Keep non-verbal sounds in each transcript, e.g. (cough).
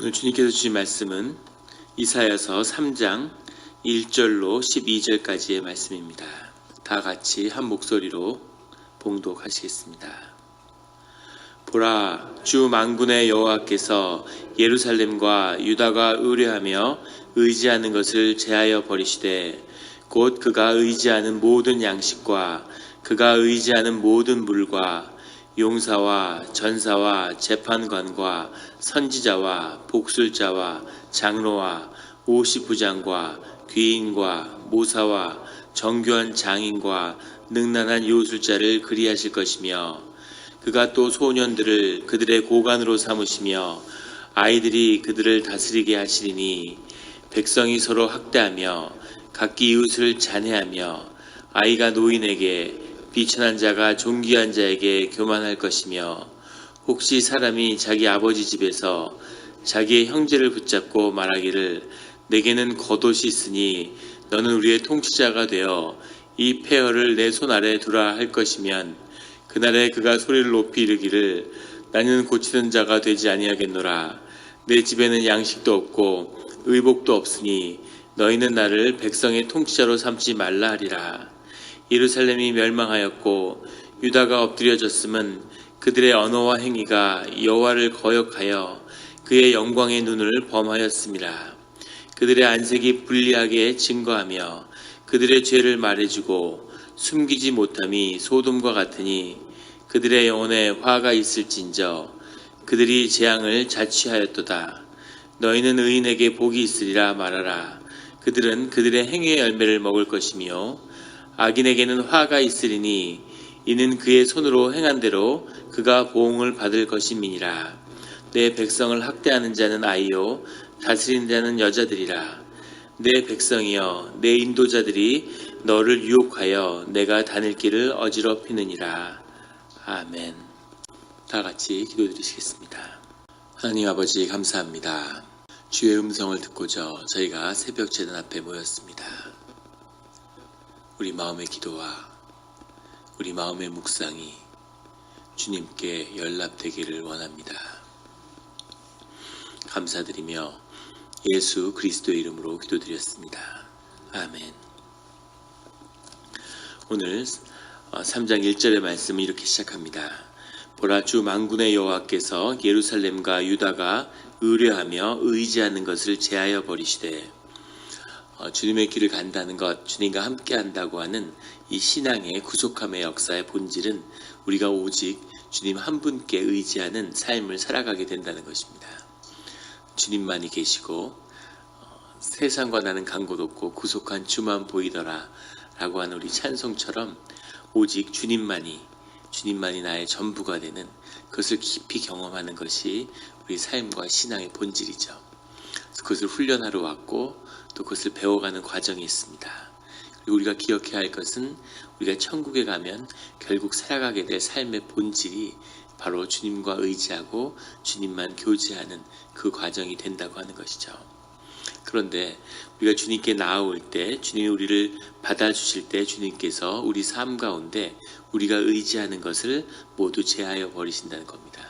오늘 주님께서 주신 말씀은 이사야서 3장 1절로 12절까지의 말씀입니다. 다 같이 한 목소리로 봉독하시겠습니다. 보라 주 만군의 여호와께서 예루살렘과 유다가 의뢰하며 의지하는 것을 제하여 버리시되 곧 그가 의지하는 모든 양식과 그가 의지하는 모든 물과 용사와 전사와 재판관과 선지자와 복술자와 장로와 오시부장과 귀인과 모사와 정교한 장인과 능란한 요술자를 그리하실 것이며 그가 또 소년들을 그들의 고관으로 삼으시며 아이들이 그들을 다스리게 하시리니 백성이 서로 학대하며 각기 이웃을 잔해하며 아이가 노인에게 비천한 자가 존귀한 자에게 교만할 것이며 혹시 사람이 자기 아버지 집에서 자기의 형제를 붙잡고 말하기를 내게는 겉옷이 있으니 너는 우리의 통치자가 되어 이 폐허를 내 손 아래 두라 할 것이면 그날에 그가 소리를 높이 이르기를 나는 고치는 자가 되지 아니하겠노라. 내 집에는 양식도 없고 의복도 없으니 너희는 나를 백성의 통치자로 삼지 말라 하리라 예루살렘이 멸망하였고 유다가 엎드려졌음은 그들의 언어와 행위가 여호와를 거역하여 그의 영광의 눈을 범하였습니다. 그들의 안색이 불리하게 증거하며 그들의 죄를 말해주고 숨기지 못함이 소돔과 같으니 그들의 영혼에 화가 있을진저 그들이 재앙을 자취하였도다. 너희는 의인에게 복이 있으리라 말하라. 그들은 그들의 행위의 열매를 먹을 것이며 악인에게는 화가 있으리니 이는 그의 손으로 행한 대로 그가 보응을 받을 것임이니라. 내 백성을 학대하는 자는 아이요 다스리는 자는 여자들이라. 내 백성이여 내 인도자들이 너를 유혹하여 내가 다닐 길을 어지럽히느니라. 아멘. 다 같이 기도드리시겠습니다. 하나님 아버지 감사합니다. 주의 음성을 듣고자 저희가 새벽 재단 앞에 모였습니다. 우리 마음의 기도와 우리 마음의 묵상이 주님께 연락되기를 원합니다. 감사드리며 예수 그리스도의 이름으로 기도드렸습니다. 아멘. 오늘 3장 1절의 말씀을 이렇게 시작합니다. 보라 주 만군의 여호와께서 예루살렘과 유다가 의뢰하며 의지하는 것을 제하여 버리시되 어, 주님의 길을 간다는 것, 주님과 함께 한다고 하는 이 신앙의 구속함의 역사의 본질은 우리가 오직 주님 한 분께 의지하는 삶을 살아가게 된다는 것입니다. 주님만이 계시고 어, 세상과 나는 간곳 없고 구속한 주만 보이더라 라고 하는 우리 찬송처럼 오직 주님만이 주님만이 나의 전부가 되는 그것을 깊이 경험하는 것이 우리 삶과 신앙의 본질이죠. 그것을 훈련하러 왔고 또 그것을 배워가는 과정이 있습니다. 그리고 우리가 기억해야 할 것은 우리가 천국에 가면 결국 살아가게 될 삶의 본질이 바로 주님과 의지하고 주님만 교제하는 그 과정이 된다고 하는 것이죠. 그런데 우리가 주님께 나아올 때 주님이 우리를 받아주실 때 주님께서 우리 삶 가운데 우리가 의지하는 것을 모두 제하여 버리신다는 겁니다.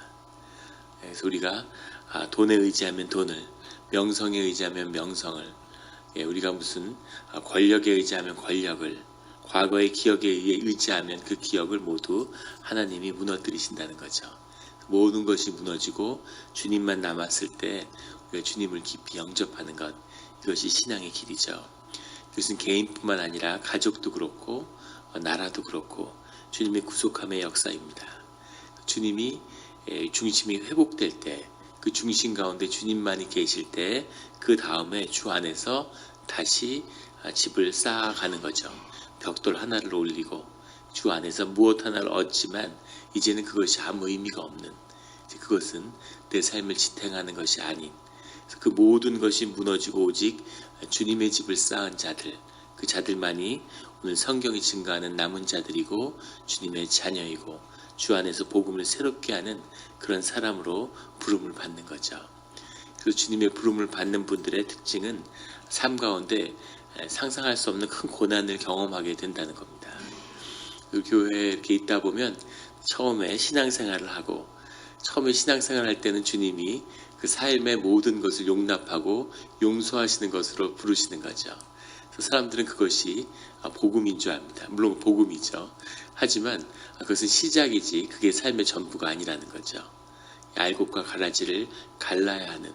그래서 우리가 아, 돈에 의지하면 돈을 명성에 의지하면 명성을 예, 우리가 무슨 아, 권력에 의지하면 권력을 과거의 기억에 의해 의지하면 그 기억을 모두 하나님이 무너뜨리신다는 거죠. 모든 것이 무너지고 주님만 남았을 때 우리가 주님을 깊이 영접하는 것 이것이 신앙의 길이죠. 이것은 개인뿐만 아니라 가족도 그렇고 어, 나라도 그렇고 주님의 구속함의 역사입니다. 주님이 예, 중심이 회복될 때 그 중심 가운데 주님만이 계실 때 그 다음에 주 안에서 다시 아, 집을 쌓아가는 거죠. 벽돌 하나를 올리고 주 안에서 무엇 하나를 얻지만 이제는 그것이 아무 의미가 없는 그것은 내 삶을 지탱하는 것이 아닌 그 모든 것이 무너지고 오직 주님의 집을 쌓은 자들 그 자들만이 오늘 성경이 증가하는 남은 자들이고 주님의 자녀이고 주 안에서 복음을 새롭게 하는 그런 사람으로 부름을 받는 거죠. 그래서 주님의 부름을 받는 분들의 특징은 삶 가운데 상상할 수 없는 큰 고난을 경험하게 된다는 겁니다. 그 교회에 이렇게 있다 보면 처음에 신앙생활을 하고 처음에 신앙생활 할 때는 주님이 그 삶의 모든 것을 용납하고 용서하시는 것으로 부르시는 거죠. 그래서 사람들은 그것이 아, 복음인 줄 압니다. 물론 복음이죠. 하지만 그것은 시작이지 그게 삶의 전부가 아니라는 거죠. 알곡과 가라지를 갈라야 하는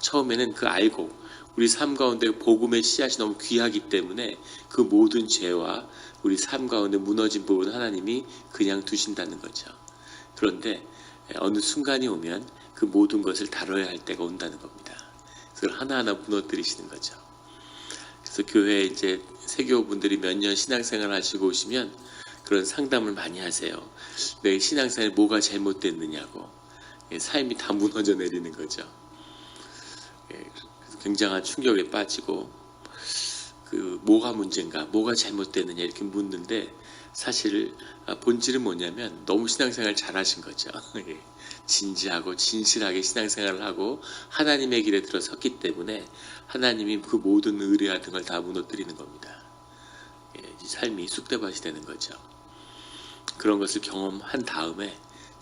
처음에는 그 알곡 우리 삶 가운데 복음의 씨앗이 너무 귀하기 때문에 그 모든 죄와 우리 삶 가운데 무너진 부분 하나님이 그냥 두신다는 거죠. 그런데 어느 순간이 오면 그 모든 것을 다뤄야 할 때가 온다는 겁니다. 그걸 하나하나 무너뜨리시는 거죠. 그래서 교회에 이제 세교 분들이 몇 년 신앙생활 하시고 오시면 그런 상담을 많이 하세요. 내 신앙생활에 뭐가 잘못됐느냐고. 예, 삶이 다 무너져 내리는 거죠. 예, 굉장한 충격에 빠지고 그 뭐가 문제인가, 뭐가 잘못됐느냐 이렇게 묻는데 사실 아, 본질은 뭐냐면 너무 신앙생활 잘하신 거죠. (laughs) 예, 진지하고 진실하게 신앙생활을 하고 하나님의 길에 들어섰기 때문에 하나님이 그 모든 의뢰 같은 걸 다 무너뜨리는 겁니다. 예, 이 삶이 쑥대밭이 되는 거죠. 그런 것을 경험한 다음에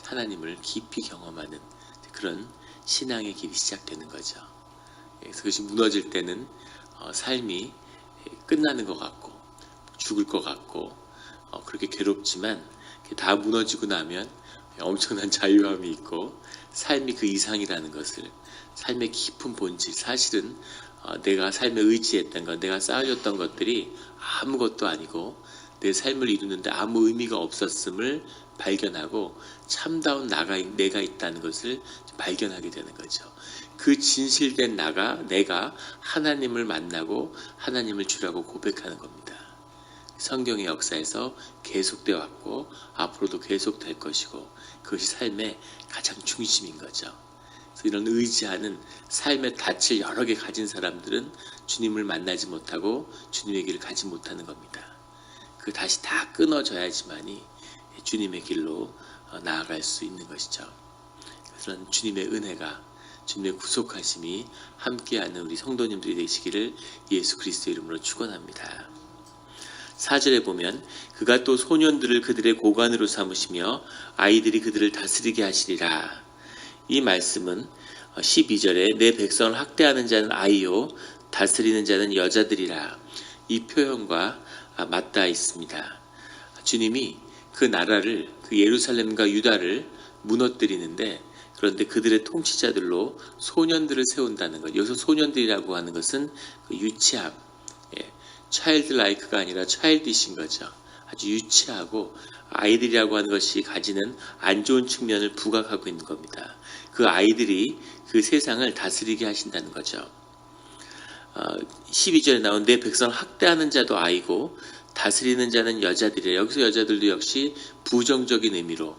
하나님을 깊이 경험하는 그런 신앙의 길이 시작되는 거죠. 예, 그것이 무너질 때는 어, 삶이 예, 끝나는 것 같고 죽을 것 같고 어, 그렇게 괴롭지만 다 무너지고 나면 엄청난 (laughs) 자유함이 있고 삶이 그 이상이라는 것을 삶의 깊은 본질 사실은 어, 내가 삶에 의지했던 것 내가 쌓아줬던 것들이 아무것도 아니고 내 삶을 이루는데 아무 의미가 없었음을 발견하고 참다운 나가 내가 있다는 것을 발견하게 되는 거죠. 그 진실된 나가 내가 하나님을 만나고 하나님을 주라고 고백하는 겁니다. 성경의 역사에서 계속되어 왔고 앞으로도 계속될 것이고 그것이 삶의 가장 중심인 거죠. 그래서 이런 의지하는 삶의 닻을 여러 개 가진 사람들은 주님을 만나지 못하고 주님의 길을 가지 못하는 겁니다. 그 다시 다 끊어져야지만이 주님의 길로 어, 나아갈 수 있는 것이죠. 그런 주님의 은혜가 주님의 구속하심이 함께하는 우리 성도님들이 되시기를 예수 그리스도 이름으로 축원합니다. 4절에 보면 그가 또 소년들을 그들의 고관으로 삼으시며 아이들이 그들을 다스리게 하시리라. 이 말씀은 12절에 내 백성을 학대하는 자는 아이요 다스리는 자는 여자들이라. 이 표현과 맞닿아 있습니다. 주님이 그 나라를 그 예루살렘과 유다를 무너뜨리는데 그런데 그들의 통치자들로 소년들을 세운다는 것. 여기서 소년들이라고 하는 것은 그 유치함, 예, 차일드 라이크가 아니라 차일드신 거죠. 아주 유치하고 아이들이라고 하는 것이 가지는 안 좋은 측면을 부각하고 있는 겁니다. 그 아이들이 그 세상을 다스리게 하신다는 거죠. 어, 12절에 나온 내 백성을 학대하는 자도 아이고 다스리는 자는 여자들이에요. 여기서 여자들도 역시 부정적인 의미로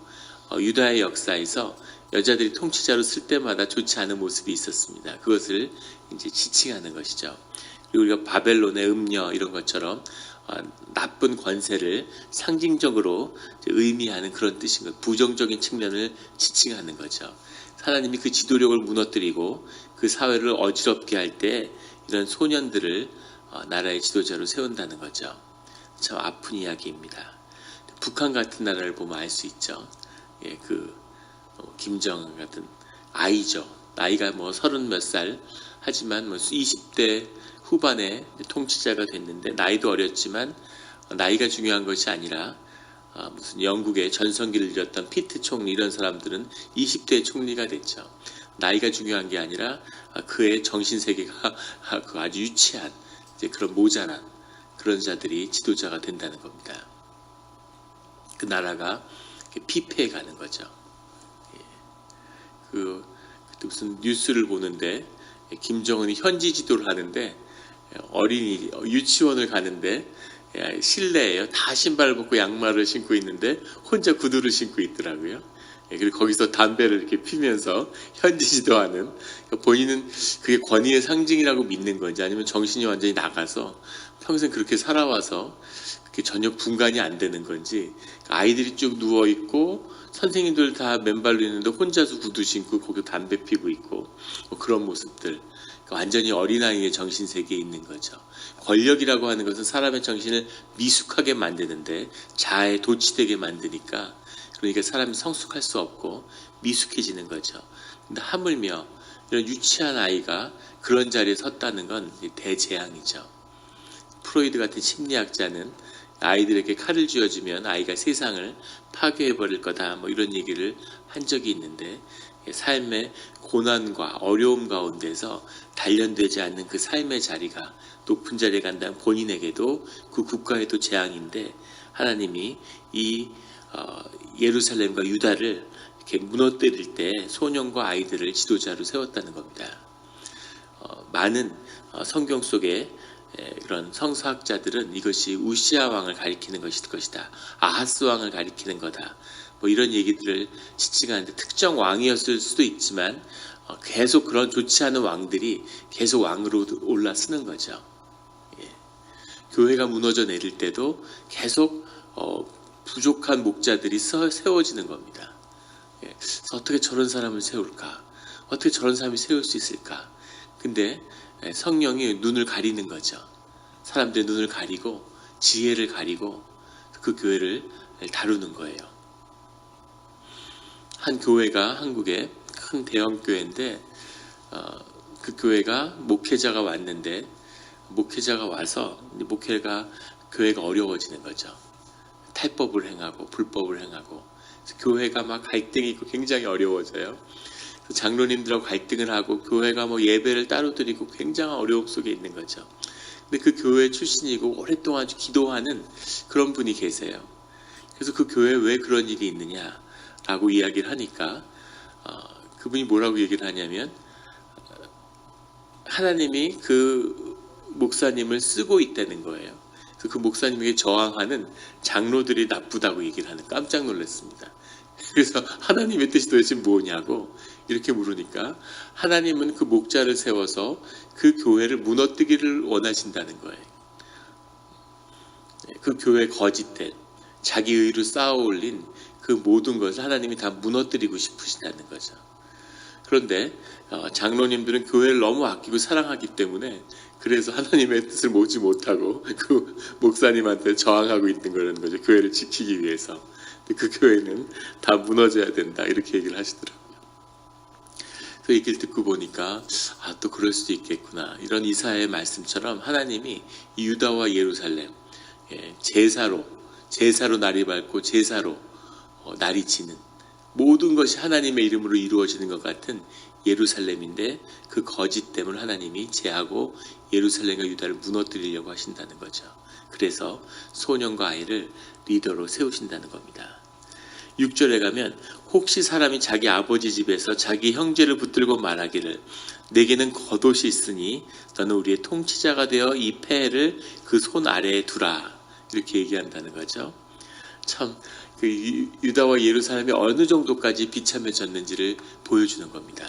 어, 유다의 역사에서 여자들이 통치자로 쓸 때마다 좋지 않은 모습이 있었습니다. 그것을 이제 지칭하는 것이죠. 그리고 우리가 바벨론의 음녀 이런 것처럼 어, 나쁜 권세를 상징적으로 의미하는 그런 뜻인 것, 부정적인 측면을 지칭하는 거죠. 하나님이 그 지도력을 무너뜨리고 그 사회를 어지럽게 할 때 이런 소년들을 어, 나라의 지도자로 세운다는 거죠. 참 아픈 이야기입니다. 북한 같은 나라를 보면 알 수 있죠. 예, 그 어, 김정은 같은 아이죠. 나이가 뭐 서른 몇 살 하지만 뭐 20대 후반에 통치자가 됐는데 나이도 어렸지만 나이가 중요한 것이 아니라 아, 무슨 영국의 전성기를 이뤘던 피트 총리 이런 사람들은 20대 총리가 됐죠. 나이가 중요한 게 아니라 아, 그의 정신 세계가 (laughs) 그 아주 유치한 그런 모자란 그런 자들이 지도자가 된다는 겁니다. 그 나라가 피폐해 가는 거죠. 예. 그 무슨 뉴스를 보는데 김정은이 현지 지도를 하는데 어린이 유치원을 가는데 실내에요. 다 신발을 벗고 양말을 신고 있는데 혼자 구두를 신고 있더라고요. 예, 그리고 거기서 담배를 이렇게 피면서 현지 지도하는 그러니까 본인은 그게 권위의 상징이라고 믿는 건지 아니면 정신이 완전히 나가서 평생 그렇게 살아와서 그게 전혀 분간이 안 되는 건지 그러니까 아이들이 쭉 누워 있고 선생님들 다 맨발로 있는데 혼자서 구두 신고 거기 담배 피고 있고 뭐 그런 모습들 그러니까 완전히 어린아이의 정신 세계에 있는 거죠. 권력이라고 하는 것은 사람의 정신을 미숙하게 만드는데 자아에 도취되게 만드니까 그러니까 사람이 성숙할 수 없고 미숙해지는 거죠. 근데 하물며 이런 유치한 아이가 그런 자리에 섰다는 건 대재앙이죠. 프로이드 같은 심리학자는 아이들에게 칼을 쥐어주면 아이가 세상을 파괴해 버릴 거다 뭐 이런 얘기를 한 적이 있는데 삶의 고난과 어려움 가운데서 단련되지 않는 그 삶의 자리가 높은 자리에 간다면 본인에게도 그 국가에도 재앙인데 하나님이 이 어, 예루살렘과 유다를 이렇게 무너뜨릴 때 소년과 아이들을 지도자로 세웠다는 겁니다. 어, 많은 어, 성경 속에 에, 그런 성서학자들은 이것이 우시아 왕을 가리키는 것일 것이다. 아하스 왕을 가리키는 거다. 뭐 이런 얘기들을 지칭하는데 특정 왕이었을 수도 있지만 어, 계속 그런 좋지 않은 왕들이 계속 왕으로 올라서는 거죠. 예. 교회가 무너져 내릴 때도 계속 어, 부족한 목자들이 서- 세워지는 겁니다. 예. 어떻게 저런 사람을 세울까? 어떻게 저런 사람이 세울 수 있을까? 근데 예, 성령이 눈을 가리는 거죠. 사람들의 눈을 가리고 지혜를 가리고 그 교회를 다루는 거예요. 한 교회가 한국의 큰 대형 교회인데 어, 그 교회가 목회자가 왔는데 목회자가 와서 목회가 교회가 어려워지는 거죠. 탈법을 행하고 불법을 행하고 교회가 막 갈등이 있고 굉장히 어려워져요. 장로님들하고 갈등을 하고 교회가 뭐 예배를 따로 드리고 굉장한 어려움 속에 있는 거죠. 근데 그 교회 출신이고 오랫동안 기도하는 그런 분이 계세요. 그래서 그 교회에 왜 그런 일이 있느냐라고 이야기를 하니까 어, 그분이 뭐라고 얘기를 하냐면 어, 하나님이 그 목사님을 쓰고 있다는 거예요. 그래서 그 목사님에게 저항하는 장로들이 나쁘다고 얘기를 하는 깜짝 놀랐습니다. 그래서 하나님의 뜻이 도대체 뭐냐고 이렇게 물으니까 하나님은 그 목자를 세워서 그 교회를 무너뜨기를 원하신다는 거예요. 그 교회 거짓된 자기 의로 쌓아 올린 그 모든 것을 하나님이 다 무너뜨리고 싶으시다는 거죠. 그런데 어, 장로님들은 교회를 너무 아끼고 사랑하기 때문에 그래서 하나님의 뜻을 모지 못하고 그 목사님한테 저항하고 있는 거라는 거죠. 교회를 지키기 위해서. 그 교회는 다 무너져야 된다 이렇게 얘기를 하시더라고요. 그 얘기를 듣고 보니까 아 또 그럴 수도 있겠구나 이런 이사의 말씀처럼 하나님이 이 유다와 예루살렘 예, 제사로 제사로 날이 밝고 제사로 어, 날이 지는 모든 것이 하나님의 이름으로 이루어지는 것 같은 예루살렘인데 그 거짓됨을 하나님이 제하고 예루살렘과 유다를 무너뜨리려고 하신다는 거죠. 그래서 소년과 아이를 리더로 세우신다는 겁니다. 6절에 가면 혹시 사람이 자기 아버지 집에서 자기 형제를 붙들고 말하기를 내게는 겉옷이 있으니 너는 우리의 통치자가 되어 이 폐를 그 손 아래에 두라 이렇게 얘기한다는 거죠. 참 그 유다와 예루살렘이 어느 정도까지 비참해졌는지를 보여주는 겁니다.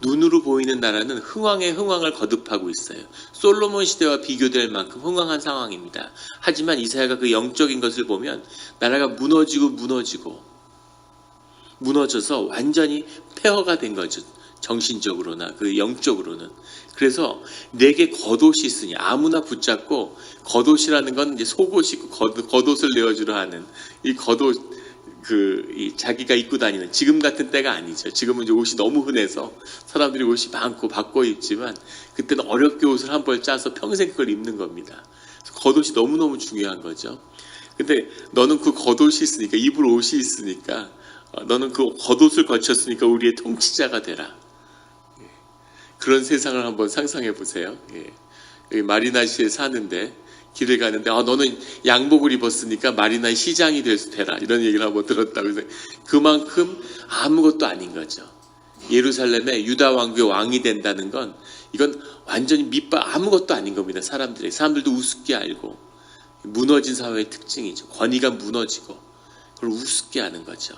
눈으로 보이는 나라는 흥왕에 흥왕을 거듭하고 있어요. 솔로몬 시대와 비교될 만큼 흥왕한 상황입니다. 하지만 이사야가 그 영적인 것을 보면 나라가 무너지고 무너지고 무너져서 완전히 폐허가 된 거죠. 정신적으로나 그 영적으로는. 그래서 내게 겉옷이 있으니 아무나 붙잡고 겉옷이라는 건 이제 속옷이고 겉, 겉옷을 내어주려 하는 이 겉옷 그이 자기가 입고 다니는 지금 같은 때가 아니죠. 지금은 이제 옷이 너무 흔해서 사람들이 옷이 많고 바꿔 입지만 그때는 어렵게 옷을 한 벌 짜서 평생 그걸 입는 겁니다. 겉옷이 너무 너무 중요한 거죠. 근데 너는 그 겉옷이 있으니까 입을 옷이 있으니까 어, 너는 그 겉옷을 거쳤으니까 우리의 통치자가 되라. 예. 그런 세상을 한번 상상해 보세요. 예. 여기 마리나시에 사는데 길을 가는데 아 너는 양복을 입었으니까 마리나 시장이 될 수 되라 이런 얘기를 한번 들었다고 해서 그만큼 아무것도 아닌 거죠. 예루살렘에 유다 왕국의 왕이 된다는 건 이건 완전히 밑바 아무것도 아닌 겁니다. 사람들이 사람들도 우습게 알고 무너진 사회의 특징이죠. 권위가 무너지고 그걸 우습게 하는 거죠.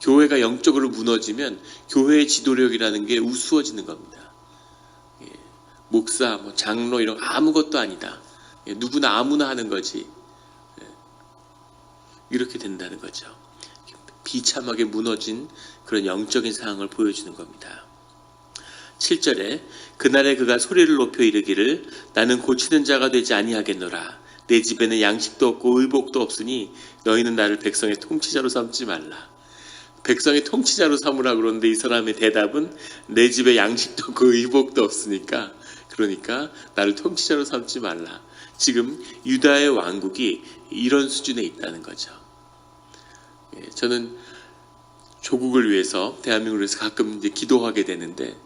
교회가 영적으로 무너지면 교회의 지도력이라는 게 우스워지는 겁니다. 예, 목사, 뭐 장로 이런 거 아무것도 아니다. 예, 누구나 아무나 하는 거지. 예, 이렇게 된다는 거죠. 비참하게 무너진 그런 영적인 상황을 보여주는 겁니다. 7절에 그날에 그가 소리를 높여 이르기를 나는 고치는 자가 되지 아니하겠노라. 내 집에는 양식도 없고 의복도 없으니 너희는 나를 백성의 통치자로 삼지 말라. 백성의 통치자로 삼으라 그러는데 이 사람의 대답은 내 집에 양식도 없고 의복도 없으니까 그러니까 나를 통치자로 삼지 말라. 지금 유다의 왕국이 이런 수준에 있다는 거죠. 예, 저는 조국을 위해서 대한민국을 위해서 가끔 이제 기도하게 되는데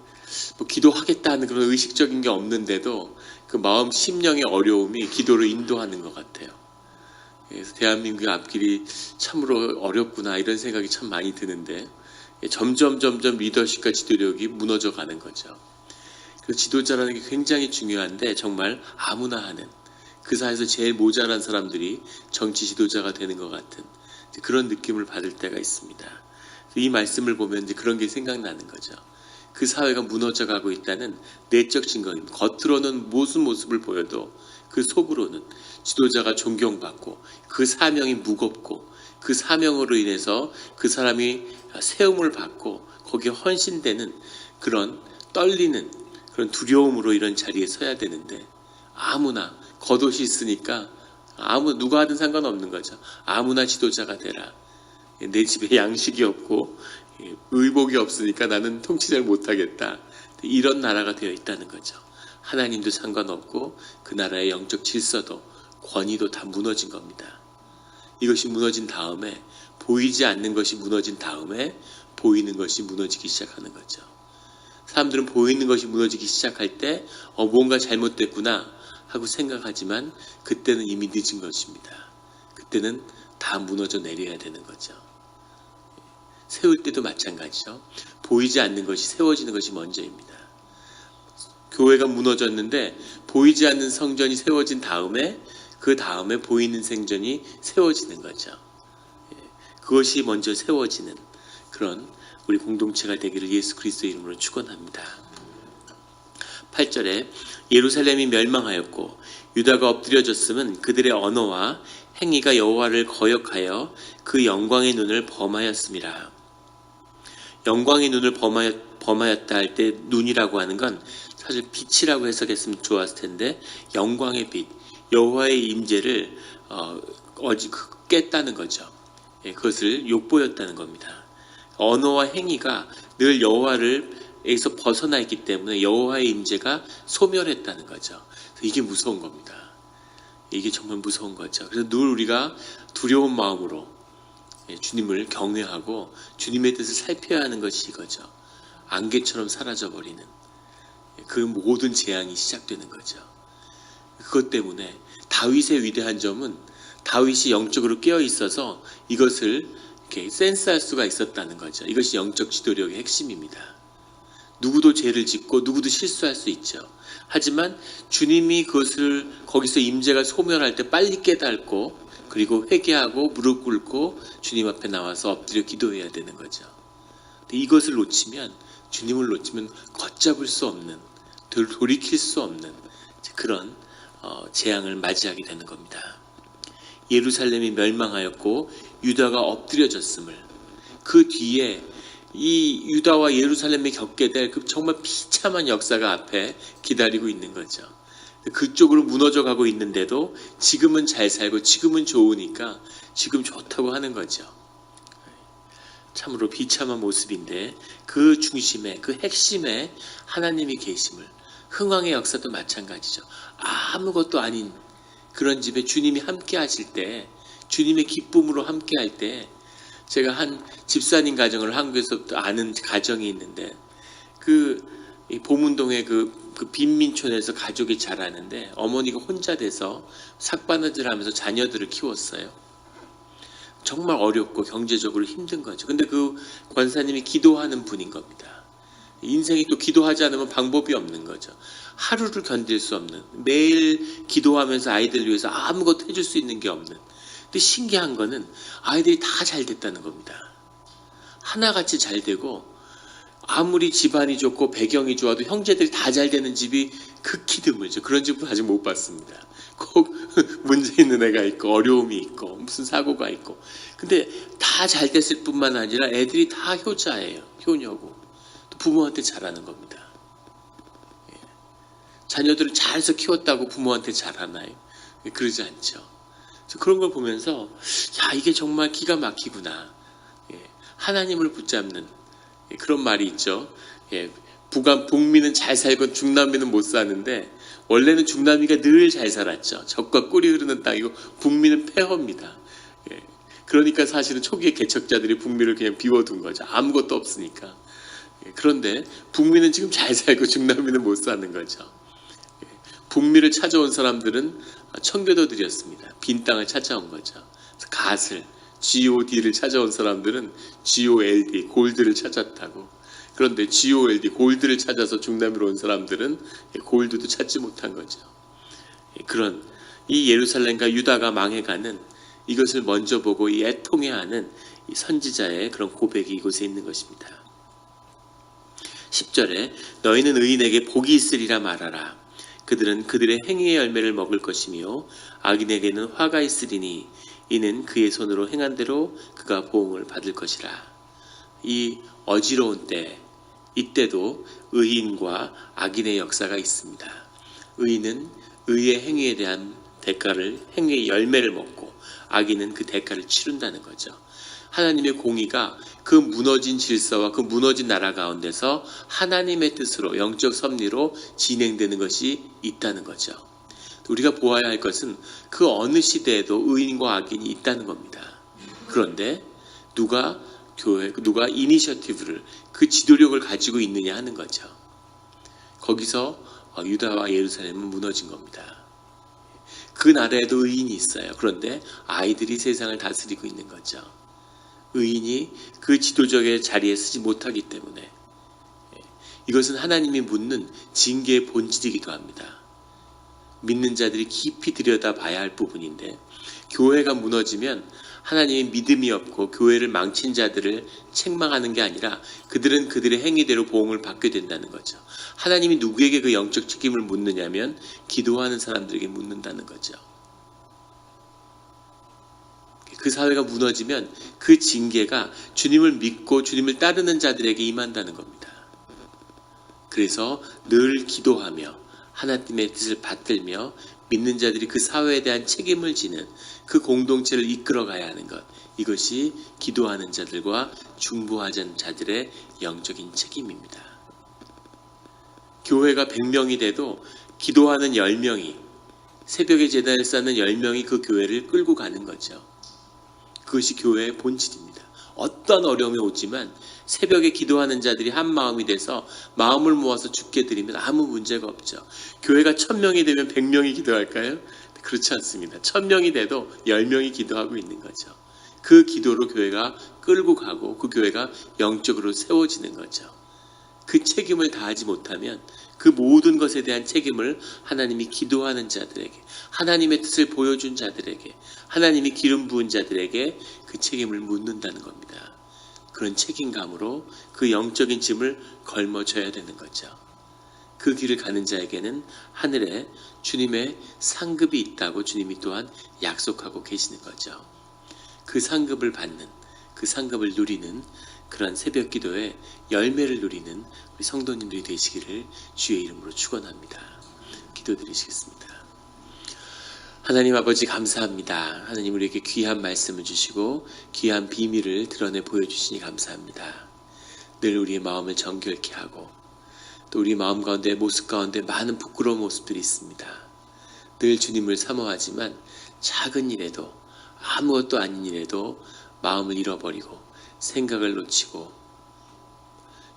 뭐 기도하겠다는 그런 의식적인 게 없는데도 그 마음 심령의 어려움이 기도를 인도하는 것 같아요. 그래서 대한민국의 앞길이 참으로 어렵구나 이런 생각이 참 많이 드는데 예, 점점 점점 리더십과 지도력이 무너져 가는 거죠. 그래서 지도자라는 게 굉장히 중요한데 정말 아무나 하는 그 사회에서 제일 모자란 사람들이 정치 지도자가 되는 것 같은 그런 느낌을 받을 때가 있습니다. 이 말씀을 보면 이제 그런 게 생각나는 거죠. 그 사회가 무너져 가고 있다는 내적 증거입니다. 겉으로는 무슨 모습을 보여도 그 속으로는 지도자가 존경받고 그 사명이 무겁고 그 사명으로 인해서 그 사람이 세움을 받고 거기에 헌신되는 그런 떨리는 그런 두려움으로 이런 자리에 서야 되는데 아무나 겉옷이 있으니까 아무 누가 하든 상관없는 거죠. 아무나 지도자가 되라. 내 집에 (laughs) 양식이 없고 예, 의복이 없으니까 나는 통치를 못하겠다. 이런 나라가 되어 있다는 거죠. 하나님도 상관없고 그 나라의 영적 질서도 권위도 다 무너진 겁니다. 이것이 무너진 다음에 보이지 않는 것이 무너진 다음에 보이는 것이 무너지기 시작하는 거죠. 사람들은 보이는 것이 무너지기 시작할 때 어, 뭔가 잘못됐구나 하고 생각하지만 그때는 이미 늦은 것입니다. 그때는 다 무너져 내려야 되는 거죠. 세울 때도 마찬가지죠. 보이지 않는 것이 세워지는 것이 먼저입니다. 교회가 무너졌는데 보이지 않는 성전이 세워진 다음에 그 다음에 보이는 생전이 세워지는 거죠. 예, 그것이 먼저 세워지는 그런 우리 공동체가 되기를 예수 그리스도 이름으로 축원합니다. 8절에 예루살렘이 멸망하였고 유다가 엎드려졌음은 그들의 언어와 행위가 여호와를 거역하여 그 영광의 눈을 범하였습니다. 영광의 눈을 범하였, 범하였다 할 때 눈이라고 하는 건 사실 빛이라고 해석했으면 좋았을 텐데 영광의 빛, 여호와의 임재를 어, 어지 깼다는 거죠. 예, 그것을 욕보였다는 겁니다. 언어와 행위가 늘 여호와를 에서 벗어나 있기 때문에 여호와의 임재가 소멸했다는 거죠. 이게 무서운 겁니다. 이게 정말 무서운 거죠. 그래서 늘 우리가 두려운 마음으로 예, 주님을 경외하고 주님의 뜻을 살펴야 하는 것이 이거죠. 안개처럼 사라져 버리는 예, 그 모든 재앙이 시작되는 거죠. 그것 때문에 다윗의 위대한 점은 다윗이 영적으로 깨어 있어서 이것을 이렇게 센스할 수가 있었다는 거죠. 이것이 영적 지도력의 핵심입니다. 누구도 죄를 짓고 누구도 실수할 수 있죠. 하지만 주님이 그것을 거기서 임재가 소멸할 때 빨리 깨닫고 그리고 회개하고 무릎 꿇고 주님 앞에 나와서 엎드려 기도해야 되는 거죠. 이것을 놓치면 주님을 놓치면 걷잡을 수 없는 돌- 돌이킬 수 없는 그런 어, 재앙을 맞이하게 되는 겁니다. 예루살렘이 멸망하였고 유다가 엎드려졌음을 그 뒤에 이 유다와 예루살렘이 겪게 될 그 정말 비참한 역사가 앞에 기다리고 있는 거죠. 그쪽으로 무너져 가고 있는데도 지금은 잘 살고 지금은 좋으니까 지금 좋다고 하는 거죠. 참으로 비참한 모습인데 그 중심에 그 핵심에 하나님이 계심을 흥왕의 역사도 마찬가지죠. 아무것도 아닌 그런 집에 주님이 함께 하실 때 주님의 기쁨으로 함께 할 때 제가 한 집사님 가정을 한국에서부터 아는 가정이 있는데 그이 보문동의 그, 그 빈민촌에서 가족이 자라는데 어머니가 혼자 돼서 삭바느질 하면서 자녀들을 키웠어요. 정말 어렵고 경제적으로 힘든 거죠. 근데 그 권사님이 기도하는 분인 겁니다. 인생이 또 기도하지 않으면 방법이 없는 거죠. 하루를 견딜 수 없는 매일 기도하면서 아이들 위해서 아무것도 해줄 수 있는 게 없는. 근데 신기한 거는 아이들이 다 잘 됐다는 겁니다. 하나같이 잘 되고 아무리 집안이 좋고 배경이 좋아도 형제들이 다 잘 되는 집이 극히 드물죠. 그런 집은 아직 못 봤습니다. 꼭 (laughs) 문제 있는 애가 있고 어려움이 있고 무슨 사고가 있고 근데 다 잘 됐을 뿐만 아니라 애들이 다 효자예요. 효녀고 또 부모한테 잘하는 겁니다. 예. 자녀들을 잘해서 키웠다고 부모한테 잘하나요? 예, 그러지 않죠. 그런 걸 보면서 야 이게 정말 기가 막히구나. 예. 하나님을 붙잡는 예, 그런 말이 있죠. 예, 북한 북미는 잘 살고 중남미는 못 사는데 원래는 중남미가 늘 잘 살았죠. 적과 꿀이 흐르는 땅이고 북미는 폐허입니다. 예, 그러니까 사실은 초기에 개척자들이 북미를 그냥 비워둔 거죠. 아무것도 없으니까. 예, 그런데 북미는 지금 잘 살고 중남미는 못 사는 거죠. 예, 북미를 찾아온 사람들은 청교도들이었습니다. 빈 땅을 찾아온 거죠. 갓을 GOD를 찾아온 사람들은 GOLD 골드를 찾았다고. 그런데 GOLD 골드를 찾아서 중남미로 온 사람들은 골드도 찾지 못한 거죠. 예, 그런 이 예루살렘과 유다가 망해가는 이것을 먼저 보고 이 애통해하는 이 선지자의 그런 고백이 이곳에 있는 것입니다. 10절에 너희는 의인에게 복이 있으리라 말하라. 그들은 그들의 행위의 열매를 먹을 것이며 악인에게는 화가 있으리니 이는 그의 손으로 행한 대로 그가 보응을 받을 것이라. 이 어지러운 때 이때도 의인과 악인의 역사가 있습니다. 의인은 의의 행위에 대한 대가를 행위의 열매를 먹고 악인은 그 대가를 치른다는 거죠. 하나님의 공의가 그 무너진 질서와 그 무너진 나라 가운데서 하나님의 뜻으로 영적 섭리로 진행되는 것이 있다는 거죠. 우리가 보아야 할 것은 그 어느 시대에도 의인과 악인이 있다는 겁니다. 그런데 누가 교회 누가 이니셔티브를 그 지도력을 가지고 있느냐 하는 거죠. 거기서 어, 유다와 예루살렘은 무너진 겁니다. 그 나라에도 의인이 있어요. 그런데 아이들이 세상을 다스리고 있는 거죠. 의인이 그 지도적의 자리에 서지 못하기 때문에 예, 이것은 하나님이 묻는 징계의 본질이기도 합니다. 믿는 자들이 깊이 들여다봐야 할 부분인데 교회가 무너지면 하나님의 믿음이 없고 교회를 망친 자들을 책망하는 게 아니라 그들은 그들의 행위대로 보응을 받게 된다는 거죠. 하나님이 누구에게 그 영적 책임을 묻느냐면 기도하는 사람들에게 묻는다는 거죠. 그 사회가 무너지면 그 징계가 주님을 믿고 주님을 따르는 자들에게 임한다는 겁니다. 그래서 늘 기도하며 하나님의 뜻을 받들며 믿는 자들이 그 사회에 대한 책임을 지는 그 공동체를 이끌어 가야 하는 것. 이것이 기도하는 자들과 중보하는 자들의 영적인 책임입니다. 교회가 100명이 돼도 기도하는 10명이 새벽에 재단을 쌓는 10명이 그 교회를 끌고 가는 거죠. 그것이 교회의 본질입니다. 어떤 어려움이 오지만 새벽에 기도하는 자들이 한 마음이 돼서 마음을 모아서 죽게 드리면 아무 문제가 없죠. 교회가 천 명이 되면 백 명이 기도할까요? 그렇지 않습니다. 천 명이 돼도 열 명이 기도하고 있는 거죠. 그 기도로 교회가 끌고 가고 그 교회가 영적으로 세워지는 거죠. 그 책임을 다하지 못하면 그 모든 것에 대한 책임을 하나님이 기도하는 자들에게, 하나님의 뜻을 보여준 자들에게, 하나님이 기름 부은 자들에게 그 책임을 묻는다는 겁니다. 그런 책임감으로 그 영적인 짐을 걸머져야 되는 거죠. 그 길을 가는 자에게는 하늘에 주님의 상급이 있다고 주님이 또한 약속하고 계시는 거죠. 그 상급을 받는, 그 상급을 누리는 그런 새벽 기도에 열매를 누리는 우리 성도님들이 되시기를 주의 이름으로 축원합니다. 기도드리시겠습니다. 하나님 아버지 감사합니다. 하나님 우리에게 귀한 말씀을 주시고 귀한 비밀을 드러내 보여주시니 감사합니다. 늘 우리의 마음을 정결케 하고 또 우리 마음 가운데 모습 가운데 많은 부끄러운 모습들이 있습니다. 늘 주님을 사모하지만 작은 일에도 아무것도 아닌 일에도 마음을 잃어버리고 생각을 놓치고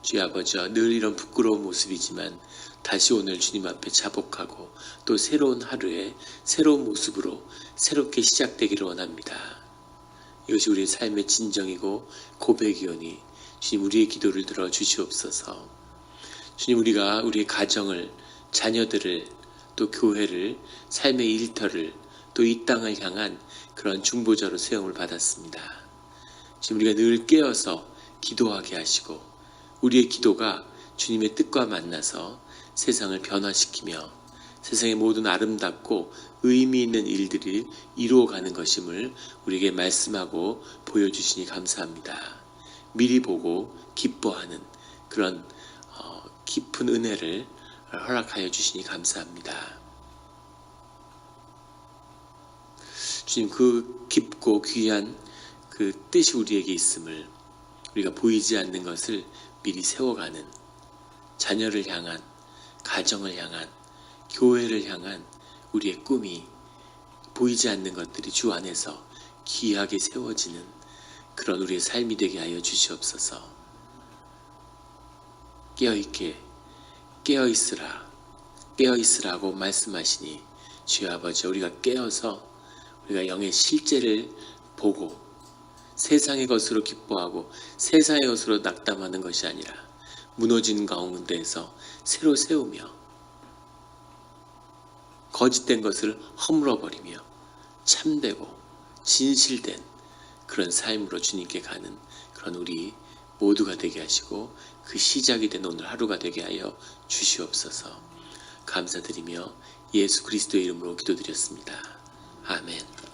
주의 아버지와 늘 이런 부끄러운 모습이지만 다시 오늘 주님 앞에 자복하고 또 새로운 하루에 새로운 모습으로 새롭게 시작되기를 원합니다. 이것이 우리의 삶의 진정이고 고백이오니 주님 우리의 기도를 들어 주시옵소서. 주님 우리가 우리의 가정을 자녀들을 또 교회를 삶의 일터를 또 이 땅을 향한 그런 중보자로 세움을 받았습니다. 지금 우리가 늘 깨어서 기도하게 하시고 우리의 기도가 주님의 뜻과 만나서 세상을 변화시키며 세상의 모든 아름답고 의미 있는 일들을 이루어가는 것임을 우리에게 말씀하고 보여주시니 감사합니다. 미리 보고 기뻐하는 그런 어, 깊은 은혜를 허락하여 주시니 감사합니다. 주님 그 깊고 귀한 그 뜻이 우리에게 있음을 우리가 보이지 않는 것을 미리 세워가는 자녀를 향한 가정을 향한 교회를 향한 우리의 꿈이 보이지 않는 것들이 주 안에서 귀하게 세워지는 그런 우리의 삶이 되게 하여 주시옵소서. 깨어있게 깨어있으라 깨어있으라고 말씀하시니 주여 아버지 우리가 깨어서 우리가 영의 실제를 보고 세상의 것으로 기뻐하고 세상의 것으로 낙담하는 것이 아니라 무너진 가운데에서 새로 세우며 거짓된 것을 허물어버리며 참되고 진실된 그런 삶으로 주님께 가는 그런 우리 모두가 되게 하시고 그 시작이 된 오늘 하루가 되게 하여 주시옵소서 감사드리며 예수 그리스도의 이름으로 기도드렸습니다. 아멘.